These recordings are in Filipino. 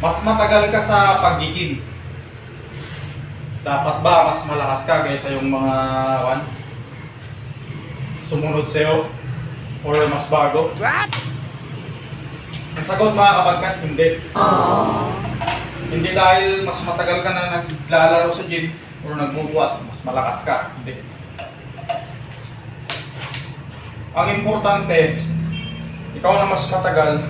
Mas matagal ka sa pagiging. Dapat ba mas malakas ka kaysa yung mga one? Sumunod sa'yo? Or mas bago? What? Ang sagot mga kabagkat, hindi. Hindi dahil mas matagal ka na naglalaro sa gym or nagbubuhat, mas malakas ka. Hindi. Ang importante, ikaw na mas matagal,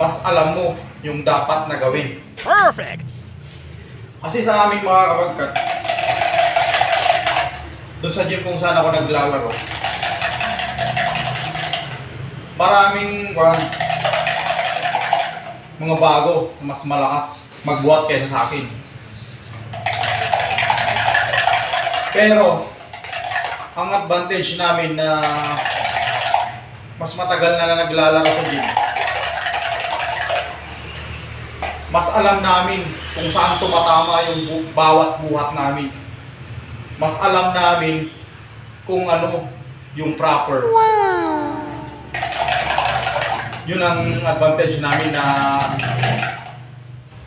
mas alam mo yung dapat na gawin. Perfect! Kasi sa aming mga kabagkat, doon sa gym kung saan ako naglalaro, maraming one, mga bago, mas malakas magbuhat kaysa sa akin. Pero, ang advantage namin na mas matagal na na naglalaro sa gym, mas alam namin kung saan tumatama yung bu- bawat buhat namin. Mas alam namin kung ano yung proper. Yun ang advantage namin na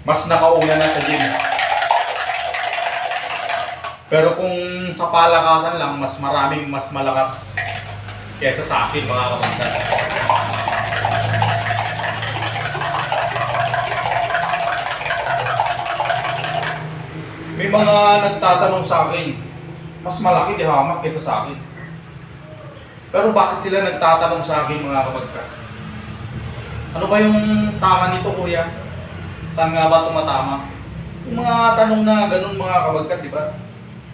mas nakauna na sa gym. Pero kung sa palakasan lang, mas maraming mas malakas kesa sa akin mga kapatid. May mga nagtatanong sa akin, mas malaki di hamak kaysa sa akin. Pero bakit sila nagtatanong sa akin mga kapagka? Ano ba yung tama nito kuya? Saan nga ba tumatama? Yung mga tanong na ganun mga kabagkat, di ba?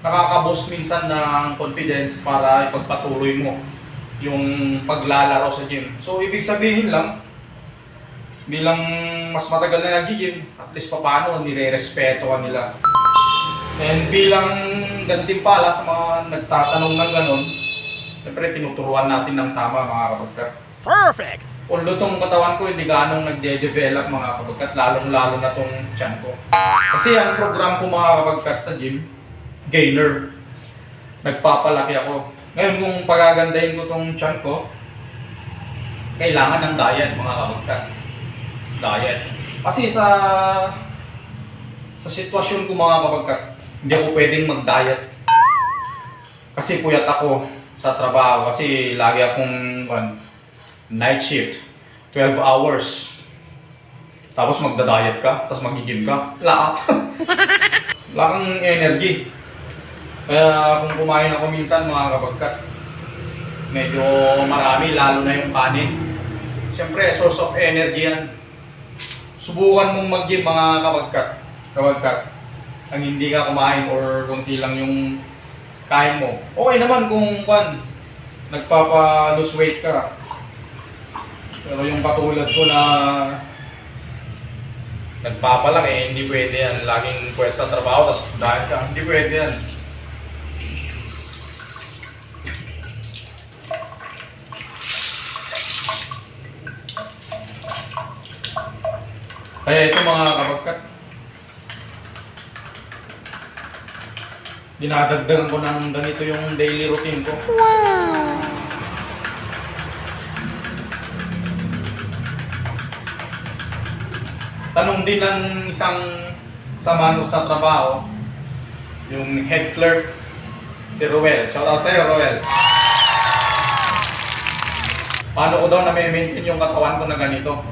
Nakakaboost minsan ng confidence para ipagpatuloy mo yung paglalaro sa gym. So, ibig sabihin lang, bilang mas matagal na nag-gym, at least paano nire-respetohan nila. And bilang gantimpala sa mga nagtatanong ng ganun, siyempre tinuturuan natin ng tama mga kapagkat. Perfect! Although tong katawan ko hindi ganong nagde-develop mga kapagkat, lalong-lalo na tong tiyan ko. Kasi ang program ko mga kapagkat sa gym, gainer. Nagpapalaki ako. Ngayon kung pagagandahin ko tong tiyan ko, kailangan ng diet mga kapagkat. Diet. Kasi sa sa sitwasyon ko mga kapagkat, hindi ako pwedeng mag-diet. Kasi puyat ako sa trabaho kasi lagi akong ano, night shift, 12 hours. Tapos magda-diet ka, tapos mag-gym ka. Wala ka. Wala kang energy. Kaya kung kumain ako minsan mga kapagkat, medyo marami, lalo na yung kanin. Siyempre, source of energy yan. Subukan mong mag-gym mga kapagkat. Kapagkat, ang hindi ka kumain or konti lang yung kain mo. Okay naman kung kan, nagpapa-lose weight ka. Pero yung katulad ko na nagpapalaki, eh, hindi pwede yan. Laging pwede sa trabaho, tapos dahil ka, hindi pwede yan. Kaya ito mga kapagkat, dinadagdagan ko ng ganito yung daily routine ko. Tanong din ng isang sama ko sa trabaho, yung head clerk, si Roel. Shout out sa'yo, Roel. Paano ko daw na-maintain yung katawan ko na ganito?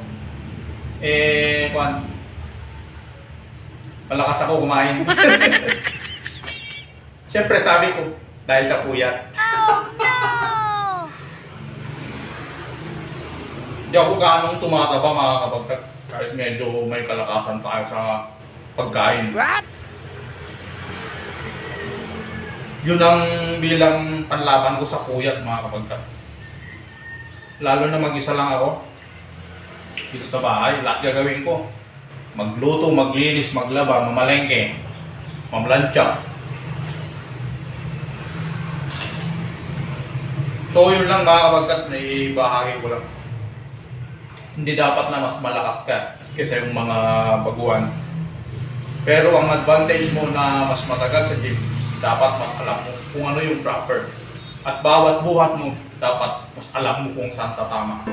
Eh, kwan, malakas ako kumain. Siyempre sabi ko, dahil sa puyat. Hindi ako ganong tumataba mga kapagkat kahit medyo may kalakasan tayo sa pagkain. What? Yun ang bilang panlaban ko sa puyat mga kapagkat. Lalo na mag-isa lang ako. Dito sa bahay, lahat gagawin ko. Magluto, maglinis, maglaba, mamalengke, mamlansya. So yun lang mga kapagkat, naibahagi ko lang. Hindi dapat na mas malakas ka kaysa yung mga baguhan. Pero ang advantage mo na mas matagal sa gym, dapat mas alam mo kung ano yung proper. At bawat buhat mo, dapat mas alam mo kung saan tatama.